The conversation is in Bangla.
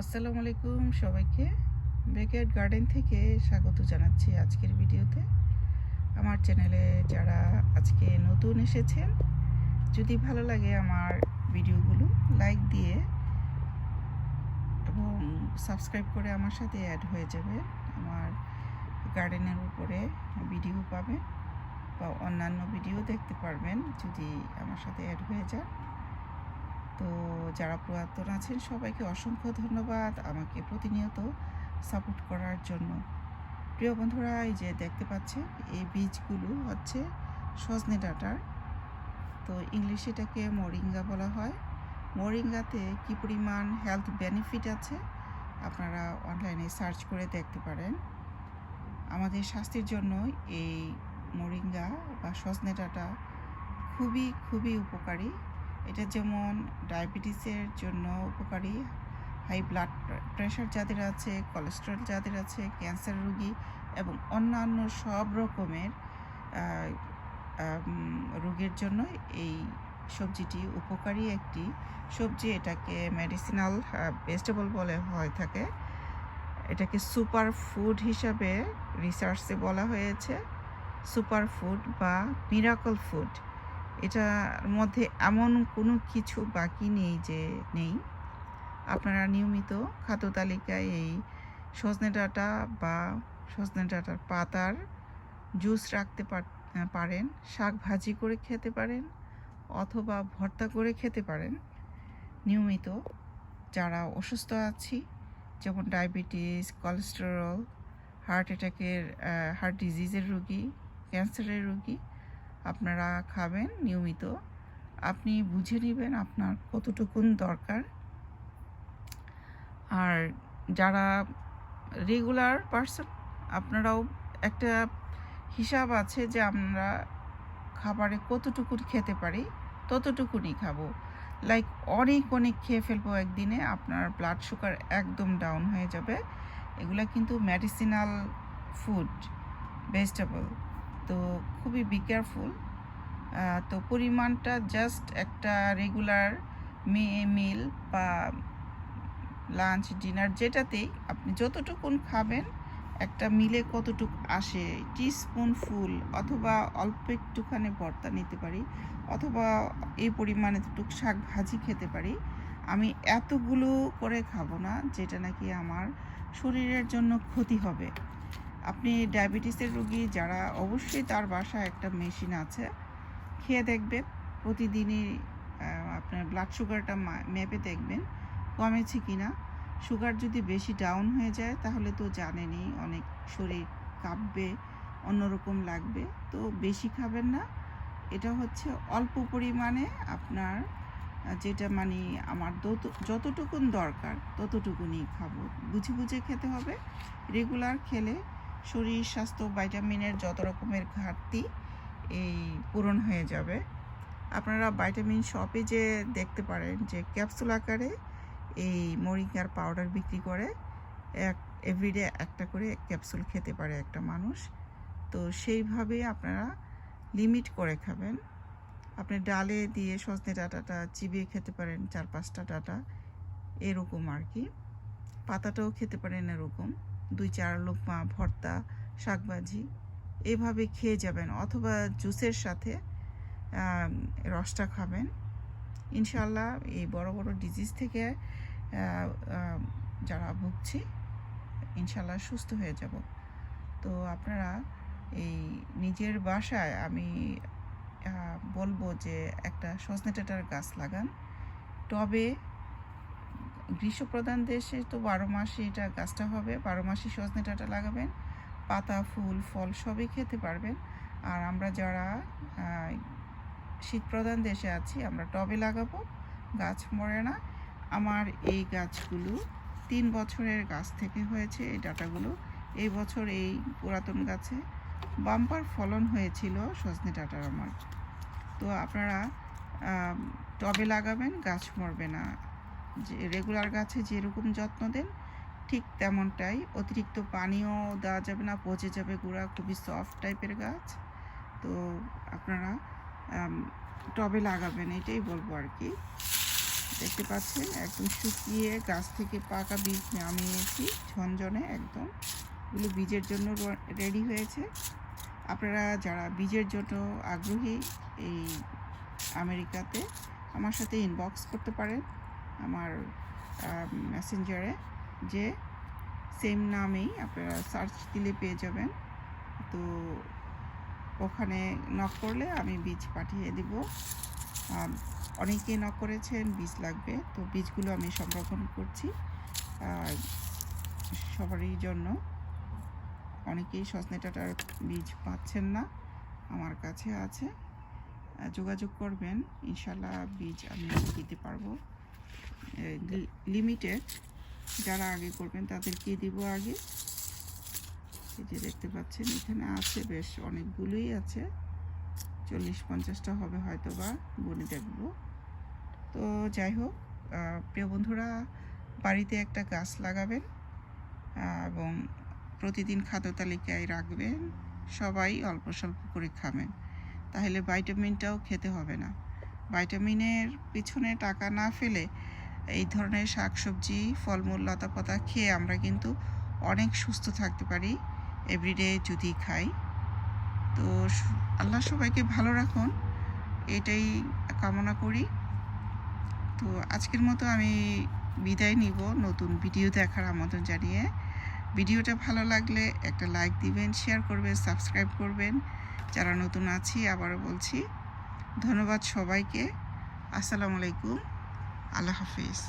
আসসালামু আলাইকুম সবাইকে। ব্যাকয়ার্ড গার্ডেন থেকে স্বাগত জানাচ্ছি আজকের ভিডিওতে। আমার চ্যানেলে যারা আজকে নতুন এসেছেন, যদি ভালো লাগে আমার ভিডিওগুলো লাইক দিয়ে এবং সাবস্ক্রাইব করে আমার সাথে অ্যাড হয়ে যাবে। আমার গার্ডেনের উপরে ভিডিও পাবেন বা অন্যান্য ভিডিও দেখতে পারবেন যদি আমার সাথে অ্যাড হয়ে যায় তো যারা পুরাতন আছেন, সবাইকে অসংখ্য ধন্যবাদ আমাকে প্রতিনিয়ত সাপোর্ট করার জন্য। প্রিয় বন্ধুরা, এই যে দেখতে পাচ্ছেন, এই বীজগুলো হচ্ছে সজনে ডাটার। তো ইংলিশে এটাকে মরিঙ্গা বলা হয়। মরিঙ্গাতে কি পরিমাণ হেলথ বেনিফিট আছে, আপনারা অনলাইনে সার্চ করে দেখতে পারেন। আমাদের স্বাস্থ্যের জন্য এই মরিঙ্গা বা সজনে ডাটা খুবই খুবই উপকারী। এটা যেমন ডায়াবেটিসের জন্য উপকারী, হাই ব্লাড প্রেশার যাদের আছে, কোলেস্টেরল যাদের আছে, ক্যান্সার রোগী এবং অন্যান্য সব রকমের রোগের জন্য এই সবজিটি উপকারী একটি সবজি। এটাকে মেডিসিনাল ভেজিটেবল বলে হয়ে থাকে। এটাকে সুপার ফুড হিসাবে রিসার্চে বলা হয়েছে। সুপার ফুড বা মিরাকল ফুড এটার মধ্যে এমন কোনো কিছু বাকি নেই যে নেই। আপনারা নিয়মিত খাদ্য তালিকায় এই সজনে ডাঁটা বা সজনে ডাঁটার পাতার জুস রাখতে পার- পারেন, শাক ভাজি করে খেতে পারেন অথবা ভর্তা করে খেতে পারেন। নিয়মিত যারা অসুস্থ আছি, যেমন ডায়াবেটিস, কোলেস্টেরল, হার্ট অ্যাটাকের হার্ট ডিজিজের রুগী, ক্যান্সারের রোগী আপনারা খাবেন নিয়মিত। আপনি বুঝে নেবেন আপনার কতটুকুন দরকার। আর যারা রেগুলার পার্সন আপনারাও একটা হিসাব আছে যে আমরা খাবারে কতটুকুন খেতে পারি ততটুকুনি খাব। লাইক অনেক অনেক খেয়ে ফেলব একদিনে, আপনার ব্লাড সুগার একদম ডাউন হয়ে যাবে। এগুলা কিন্তু মেডিসিনাল ফুড ভেজিটেবল তো খুবই বি কেয়ারফুল তো পরিমাণটা জাস্ট একটা রেগুলার মিল বা লাঞ্চ ডিনার যেটাতেই আপনি যতটুকুন খাবেন, একটা মিলে কতটুক আসে টিস্পুন ফুল অথবা অল্প একটুখানি ভর্তা নিতে পারি, অথবা এই পরিমাণে টুক শাক ভাজি খেতে পারি, আমি এতগুলো করে খাব না, যেটা নাকি আমার শরীরের জন্য ক্ষতি হবে। আপনি ডায়াবেটিসের রোগী যারা অবশ্যই তার বাসায় একটা মেশিন আছে, খেয়ে দেখবেন। প্রতিদিনই আপনার ব্লাড সুগারটা মেপে দেখবেন কমেছে কি না সুগার যদি বেশি ডাউন হয়ে যায়, তাহলে তো জানেনই অনেক শরীর কাঁপবে, অন্যরকম লাগবে। তো বেশি খাবেন না। এটা হচ্ছে অল্প পরিমাণে আপনার যেটা মানে আমার যত- যতটুকুন দরকার ততটুকুনি খাব। বুঝে বুঝে খেতে হবে। রেগুলার খেলে শরীর, স্বাস্থ্য ভাইটামিনের যত রকমের ঘাটতি এই পূরণ হয়ে যাবে। আপনারা ভাইটামিন শপে যে দেখতে পারেন যে ক্যাপসুল আকারে এই মরিঙ্গার পাউডার বিক্রি করে এক এভরিডে একটা করে ক্যাপসুল খেতে পারে একটা মানুষ। তো সেইভাবে আপনারা লিমিট করে খাবেন। আপনি ডালে দিয়ে সজনে ডাটাটা চিবিয়ে খেতে পারেন চার পাঁচটা ডাটা, এরকম আর কি। পাতাটাও খেতে পারেন এরকম। দুই চার লোকমা ভর্তা শাকভাজি এভাবে খেয়ে যাবেন অথবা জুসের সাথে রসটা খাবেন। ইনশাল্লাহ এই বড় বড় ডিজিজ থেকে যারা ভুগছি ইনশাল্লাহ সুস্থ হয়ে যাব। তো আপনারা এই নিজের বাসায় আমি বলব যে একটা সজনে ডাঁটার গাছ লাগান। টবে গ্রীষ্মপ্রধান দেশে তো বারো মাসে এটা গাছটা হবে, বারো মাসে সজনে ডাঁটা লাগাবেন, পাতা, ফুল, ফল সবই খেতে পারবেন। আর আমরা যারা শীতপ্রধান দেশে আছি, আমরা টবে লাগাবো, গাছ মরে না। আমার এই গাছগুলো তিন বছরের গাছ থেকে হয়েছে এই ডাঁটাগুলো। এই বছর এই পুরাতন গাছে বাম্পার ফলন হয়েছিল সজনে ডাঁটার আমার। তো আপনারা টবে লাগাবেন, গাছ মরবে না। যে রেগুলার গাছে যেরকম যত্ন দেন, ঠিক তেমনটাই। অতিরিক্ত পানিও দেওয়া যাবে না, পচে যাবে গুঁড়া, খুবই সফট টাইপের গাছ। তো আপনারা টবে লাগাবেন, এটাই বলব আর কি। দেখতে পাচ্ছেন, একদম শুকিয়ে গাছ থেকে পাকা বীজ নামিয়েছি, ঝনঝনে একদম। এগুলো বীজের জন্য রেডি হয়েছে। আপনারা যারা বীজের জন্য আগ্রহী এই আমেরিকাতে, আমার সাথে ইনবক্স করতে পারেন। আমার মেসেঞ্জারে যে সেম নামেই আপনারা সার্চ দিলে পেয়ে যাবেন। তো ওখানে নক করলে আমি বীজ পাঠিয়ে দিব। অনেকে নক করেছেন, বীজ লাগবে। তো বীজগুলো আমি সংরক্ষণ করছি সবারই জন্য। অনেকেই সজনে ডাঁটার বীজ পাচ্ছেন না, আমার কাছে আছে। যোগাযোগ করবেন, ইনশাল্লাহ বীজ আমি দিতে পারব। লিমিটেড, যারা আগে করবেন তাদেরকে দিব আগে। এই যে দেখতে পাচ্ছেন, এখানে আছে বেশ অনেকগুলোই আছে। চল্লিশ পঞ্চাশটা হবে হয়তো বা গুনে দেখব। তো যাই হোক প্রিয় বন্ধুরা, বাড়িতে একটা গাছ লাগাবেন এবং প্রতিদিন খাদ্য তালিকায় রাখবেন, সবাই অল্প স্বল্প করে খাবেন। তাহলে ভাইটামিনটাও খেতে হবে না। ভাইটামিনের পিছনে টাকা না ফেলে এই ধরনের শাকসবজি, ফলমূল, লতাপাতা খেয়ে আমরা কিন্তু অনেক সুস্থ থাকতে পারি এভরিডে যদি খাই। তো আল্লাহ সবাইকে ভালো রাখুন, এটাই কামনা করি। তো আজকের মতো আমি বিদায় নিব নতুন ভিডিও দেখার আমন্ত্রণ জানিয়ে। ভিডিওটা ভালো লাগলে একটা লাইক দিবেন শেয়ার করবেন সাবস্ক্রাইব করবেন। যারা নতুন আছি, আবারও বলছি, ধন্যবাদ সবাইকে। আসসালামু আলাইকুম। আল্লাহ হাফিজ